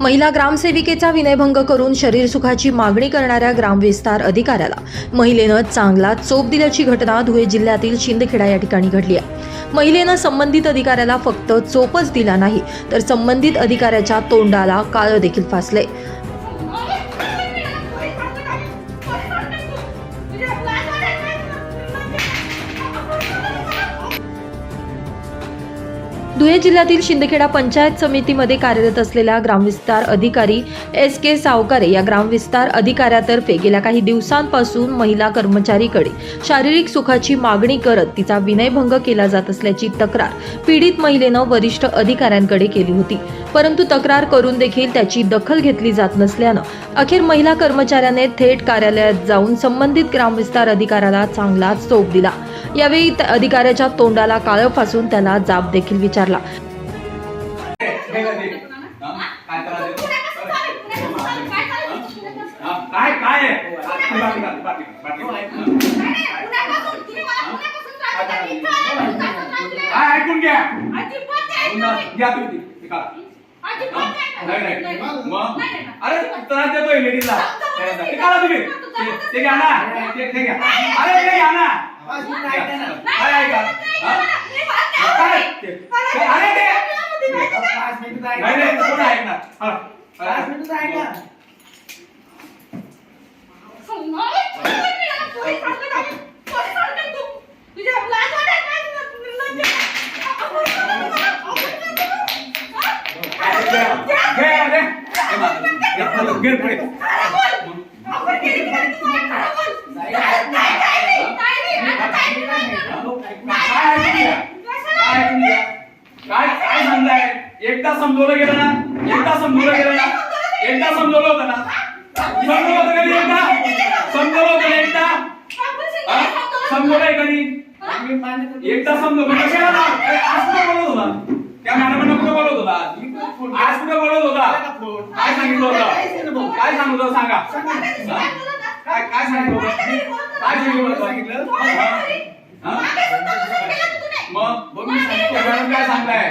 महिला ग्रामसेविकेचा विनयभंग करून शरीर सुखाची मागणी करणाऱ्या ग्रामविस्तार अधिकाऱ्याला महिलेनं चांगला चोप दिल्याची घटना धुळे जिल्ह्यातील शिंदखेडा या ठिकाणी घडली आहे. महिलेनं संबंधित अधिकाऱ्याला फक्त चोपच दिला नाही तर संबंधित अधिकाऱ्याच्या तोंडाला काळं देखील फासले धुळे जिल्ह्यातील शिंदखेडा पंचायत समितीमध्ये कार्यरत असलेल्या ग्रामविस्तार अधिकारी एस के सावकारे या ग्रामविस्तार अधिकाऱ्यातर्फे गेल्या काही दिवसांपासून महिला कर्मचारीकडे शारीरिक सुखाची मागणी करत तिचा विनयभंग केला जात असल्याची तक्रार पीडित महिलेनं वरिष्ठ अधिकाऱ्यांकडे केली होती. परंतु तक्रार करून देखील त्याची दखल घेतली जात नसल्यानं अखेर महिला कर्मचाऱ्याने थेट कार्यालयात जाऊन संबंधित ग्रामविस्तार अधिकाऱ्याला चांगला चोप दिला. यावेळी अधिकाऱ्याच्या तोंडाला काळं फासून त्याला जाब देखील विचारला ऐकून घ्या घ्या तुम्ही अरे त्रास देतोय लेडीजला ते तुम्ही ते- घ्या ना ते ते घ्या अरे ते घ्या ना काय ऐका हा? काय ते- ते- अरे ते नाही नाही ते कोण ऐकणार हा. हा. घे, घे, घे. हे मागे. घे, घे, घे पुढे. काय ऐकून घ्या? काय ऐकून घ्या? काय काय सांगताय एकदा समजवलं गेलं ना? एकदा समजवलं गेलं ना? एकदा समजवलं होतं ना? समजवलं होतं कधी एकदा? समजवलं होतं ना एकदा? समजवलंय कधी? एकदा समजवलं. कशाला ना आज कुठे बोलत होता? त्या मॅडमांना कुठे बोलत होता? आज कुठे बोलत होता? काय सांगितलं होतं? काय सांगितलं सांगा. काय काय सांगितलं होतं? काय सांगितलं होतं? मग? मी सांगतो काय सांगताय?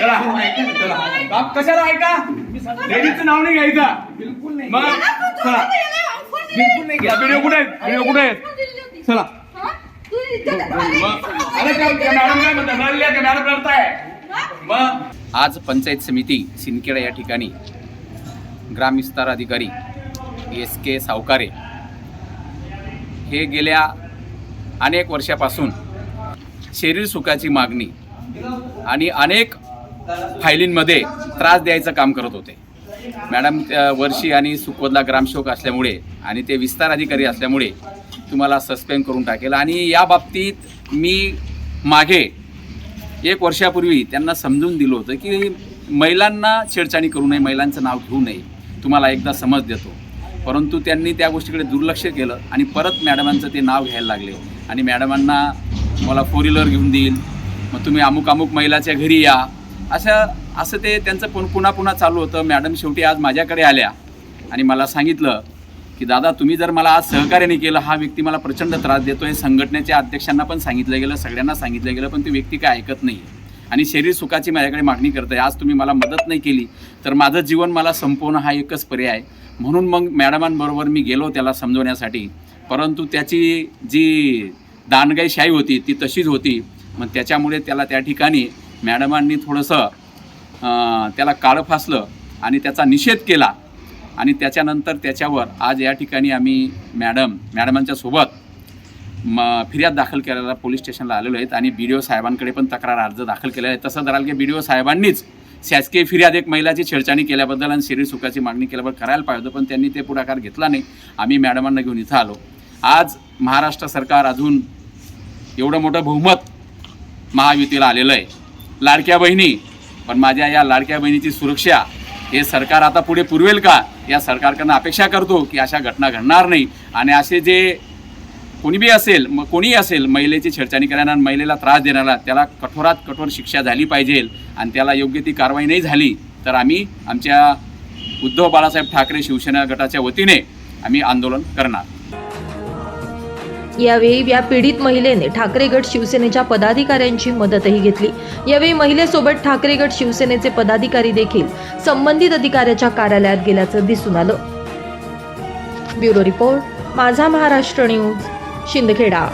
चला. चला. बाप कशाला ऐका लेडीजचं नाव नाही घ्यायचं. बिलकुल नाही. मग चला. बिलकुल नाही या व्हिडिओ कुठे आहेत? व्हिडिओ कुठे आहेत? चला. मग अरे त्या त्या मॅडम काय म्हणतात? रडल्या का मॅडम रडताय मग? आज पंचायत समिती सिंदखेडा या ठिकाणी ग्रामविस्तार अधिकारी एस के सावकारे हे गेल्या अनेक वर्षापासून शरीर सुखाची मागणी आणि अनेक फायलींमध्ये त्रास द्यायचं काम करत होते. मॅडम वर्षी आणि सुखवदला ग्रामसेवक असल्यामुळे आणि ते विस्तार अधिकारी असल्यामुळे तुम्हाला सस्पेंड करून टाकेल. आणि या बाबतीत मी मागे एक वर्षापूर्वी त्यांना समजून दिलं होतं की महिलांना छेडछाणी करू नये महिलांचं नाव घेऊ नये. तुम्हाला एकदा समज देतो. परंतु त्यांनी त्या गोष्टीकडे दुर्लक्ष केलं आणि परत मॅडमांचं ते नाव घ्यायला लागले. आणि मॅडमांना मला फोर व्हीलर घेऊन देईल. मग तुम्ही अमुक अमुक महिलाच्या घरी या. अशा असं ते त्यांचं पण पुन्हा पुन्हा चालू होतं. मॅडम शेवटी आज माझ्याकडे आल्या. आणि मला सांगितलं की दादा तुम्ही जर मला आज सहकार्य नाही केलं हा व्यक्ती मला प्रचंड त्रास देतो हे संघटनेच्या अध्यक्षांना पण सांगितलं गेलं सगळ्यांना सांगितलं गेलं पण ती व्यक्ती काय ऐकत नाही. आणि शरीर सुखाची माझ्याकडे मागणी करत आहे आज तुम्ही मला मदत नाही केली तर माझं जीवन मला संपवणं हा एकच पर्याय आहे. म्हणून मग मॅडमांबरोबर मी गेलो त्याला समजवण्यासाठी. परंतु त्याची जी दानगाईशाही होती ती तशीच होती. मग त्याच्यामुळे त्याला त्या ठिकाणी मॅडमांनी थोडंसं त्याला काळं फासलं आणि त्याचा निषेध केला. आणि त्याच्यानंतर त्याच्यावर आज या ठिकाणी आम्ही मॅडम मॅडमांच्या सोबत म फिर्याद दाखल करायला पोलीस स्टेशनला आलेलो आहेत आणि बी डी ओ साहेबांकडे पण तक्रार अर्ज दाखल केलेला आहे. तसं धराल की बी डी ओ साहेबांनीच शासकीय फिर्याद एक महिलाची छेडछाणी केल्याबद्दल आणि शरीर सुखाची मागणी केल्याबद्दल करायला पाहिजे होतं पण त्यांनी ते पुढाकार घेतला नाही. आम्ही मॅडमांना घेऊन इथं आलो. आज महाराष्ट्र सरकार अजून एवढं मोठं बहुमत महायुतीला आलेलं आहे. लाडक्या बहिणी पण माझ्या या लाडक्या बहिणीची सुरक्षा हे सरकार आता पुढे पुरवेल का? या सरकारकडनं अपेक्षा करतो की अशा घटना घडणार नाही. आणि असे जे कोणी बी असेल मग कोणीही असेल महिलेची छेडछाणी करणारा आणि महिलेला त्रास देणारा त्याला कठोरात कठोर शिक्षा झाली पाहिजे आणि त्याला योग्य ती कारवाई नाही झाली तर आम्ही आमच्या उद्धव बाळासाहेब ठाकरे शिवसेना गटाच्या वतीने आम्ही आंदोलन करणार. यावेळी या पीडित महिलेने ठाकरे गट शिवसेनेच्या पदाधिकाऱ्यांची मदतही घेतली. यावेळी महिलेसोबत ठाकरे गट शिवसेनेचे पदाधिकारी देखील संबंधित अधिकाऱ्याच्या कार्यालयात गेल्याचं दिसून आलं. ब्युरो रिपोर्ट माझा महाराष्ट्र न्यूज शिंदखेडा.